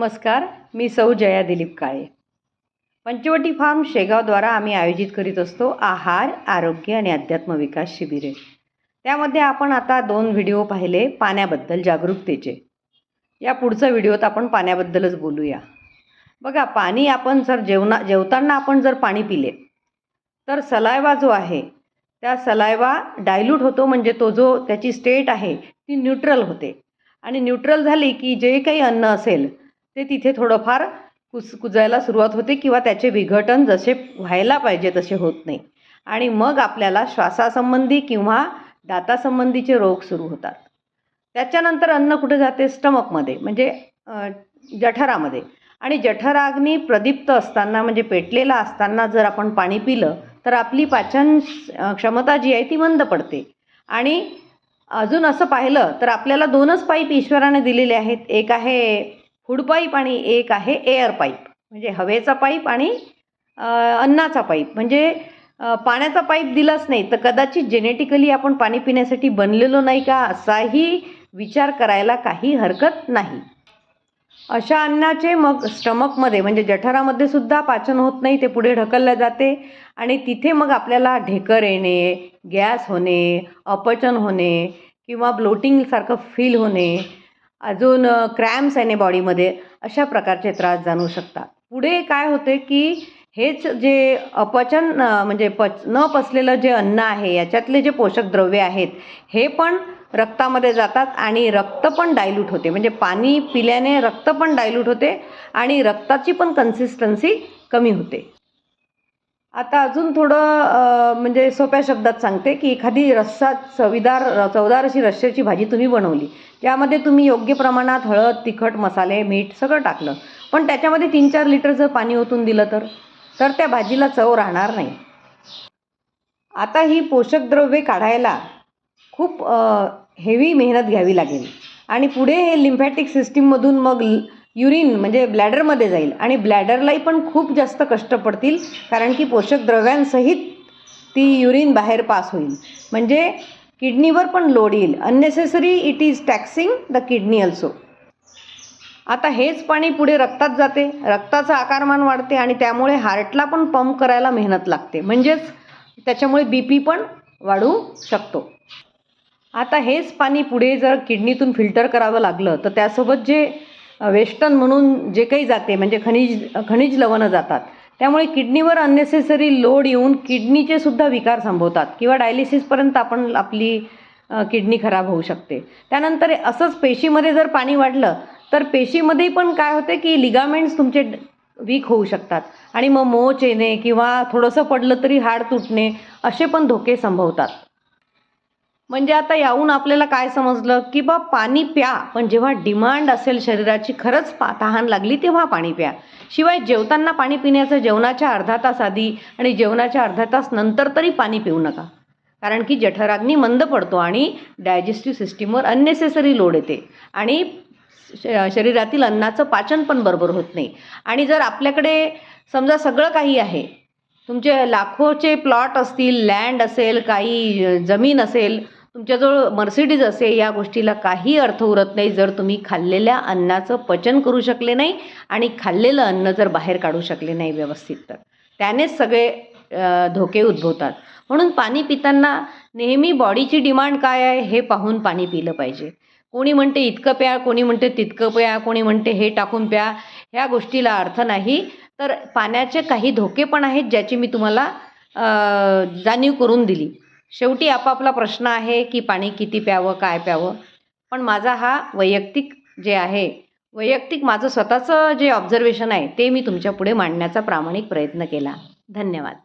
नमस्कार मी सौ जया दिलीप काळे. पंचवटी फार्म शेगावद्वारा आम्ही आयोजित करीत असतो आहार आरोग्य आणि अध्यात्म विकास शिबिरे. त्यामध्ये आपण आता दोन व्हिडिओ पाहिले पाण्याबद्दल जागरूकतेचे. या पुढचा व्हिडिओत आपण पाण्याबद्दलच बोलूया. बघा पाणी आपण जर जेवणा जेवताना आपण जर पाणी पिले तर सलायवा जो आहे त्या सलायवा डायल्यूट होतो म्हणजे तो जो त्याची स्टेट आहे ती न्यूट्रल होते. आणि न्यूट्रल झाली की जे काही अन्न असेल ते तिथे थोडंफार कुस कुजायला सुरुवात होते किंवा त्याचे विघटन जसे व्हायला पाहिजे तसे होत नाही. आणि मग आपल्याला श्वासासंबंधी किंवा दातासंबंधीचे रोग सुरू होतात. त्याच्यानंतर अन्न कुठे जाते? स्टमकमध्ये म्हणजे जठरामध्ये. आणि जठराग्नी प्रदीप्त असताना म्हणजे पेटलेला असताना जर आपण पाणी पिलं तर आपली पाचन क्षमता जी आहे ती मंद पडते. आणि अजून असं पाहिलं तर आपल्याला दोनच पाईप ईश्वराने दिलेले आहेत. एक आहे फूड पाईप आणि एक आहे एअर पाईप म्हणजे हवेचा पाईप आणि अन्नाचा पाईप म्हणजे पाण्याचा पाईप दिलाच नाही तर कदाचित जेनेटिकली आपण पाणी पिण्यासाठी बनलेलो नाही का असाही विचार करायला काही हरकत नाही. अशा अन्नाचे मग स्टमकमध्ये म्हणजे जठरामध्ये सुद्धा पाचन होत नाही ते पुढे ढकललं जाते. आणि तिथे मग आपल्याला ढेकर येणे गॅस होणे अपचन होणे किंवा ब्लोटिंगसारखं फील होणे अजून क्रॅम्स येणे बॉडीमध्ये अशा प्रकारचे त्रास जाणवू शकतात. पुढे काय होते की हेच जे अपचन म्हणजे पच न पचलेलं जे अन्न आहे याच्यातले जे पोषक द्रव्ये आहेत हे पण रक्तामध्ये जातात आणि रक्त पण डायल्यूट होते. म्हणजे पाणी पिल्याने रक्त पण डायल्यूट होते आणि रक्ताची पण कन्सिस्टन्सी कमी होते. आता अजून थोडं म्हणजे सोप्या शब्दात सांगते की एखादी रस्सा चवीदार चवदार अशी रश्श्याची भाजी तुम्ही बनवली. त्यामध्ये तुम्ही योग्य प्रमाणात हळद तिखट मसाले मीठ सगळं टाकलं. पण त्याच्यामध्ये तीन चार लिटर जर पाणी ओतून दिलं तर? तर त्या भाजीला चव राहणार नाही. आता ही पोषक द्रव्ये काढायला खूप हेवी मेहनत घ्यावी लागेल. आणि पुढे हे लिम्फॅटिक सिस्टीममधून मग युरिन म्हणजे ब्लॅडरमध्ये जाईल. आणि ब्लॅडरलाही पण खूप जास्त कष्ट पडतील कारण की पोषक द्रव्यांसहित ती युरिन बाहेर पास होईल. म्हणजे किडनीवर पण लोड येईल. Unnecessary it is taxing the kidney also आता हेच पाणी पुढे रक्तात जाते. रक्ताचं आकारमान वाढते आणि त्यामुळे हार्टला पण पंप करायला मेहनत लागते. म्हणजेच त्याच्यामुळे बी पी पण वाढू शकतो. आता हेच पाणी पुढे जर किडनीतून फिल्टर करावं लागलं तर त्यासोबत जे वेस्टर्न म्हणून जे काही जाते म्हणजे खनिज खनिज लवणं जातात. त्यामुळे किडनीवर अननेसेसरी लोड येऊन किडनीचे सुद्धा विकार संभवतात किंवा डायलिसिसपर्यंत आपण आपली किडनी खराब होऊ शकते. त्यानंतर असंच पेशीमध्ये जर पाणी वाढलं तर पेशीमध्ये पण काय होते की लिगामेंट्स तुमचे वीक होऊ शकतात. आणि मग मोच येणे किंवा थोडंसं पडलं तरी हाड तुटणे असे पण धोके संभवतात. म्हणजे आता याहून आपल्याला काय समजलं? की बा पाणी प्या. पण जेव्हा डिमांड असेल शरीराची खरंच पा तहान लागली तेव्हा पाणी प्या. शिवाय जेवताना पाणी पिण्याचं जेवणाच्या अर्धा तास आधी आणि जेवणाच्या अर्धा तास नंतर तरी पाणी पिऊ नका. कारण की जठराग्नी मंद पडतो आणि डायजेस्टिव्ह सिस्टीमवर अननेसेसरी लोड येते. आणि श शरीरातील अन्नाचं पाचन पण बरोबर होत नाही. आणि जर आपल्याकडे समजा सगळं काही आहे तुमचे लाखोचे प्लॉट असतील लँड असेल काही जमीन असेल तुमच्याजवळ मर्सिडीज असे या गोष्टीला काही अर्थ उरत नाही जर तुम्ही खाल्लेल्या अन्नाचं पचन करू शकले नाही आणि खाल्लेलं अन्न जर बाहेर काढू शकले नाही व्यवस्थित तर. त्यानेच सगळे धोके उद्भवतात. म्हणून पाणी पिताना नेहमी बॉडीची डिमांड काय आहे हे पाहून पाणी पिलं पाहिजे. कोणी म्हणते इतकं प्या कोणी म्हणते तितकं प्या कोणी म्हणते हे टाकून प्या ह्या गोष्टीला अर्थ नाही. तर पाण्याचे काही धोके पण आहेत ज्याची मी तुम्हाला जाणीव करून दिली. शेवटी आपापला प्रश्न आहे की पाणी किती प्यावं काय प्यावं? पण माझा हा वैयक्तिक जे आहे वैयक्तिक माझं स्वतःचं जे ऑब्झर्वेशन आहे ते मी तुमच्यापुढे मांडण्याचा प्रामाणिक प्रयत्न केला. धन्यवाद.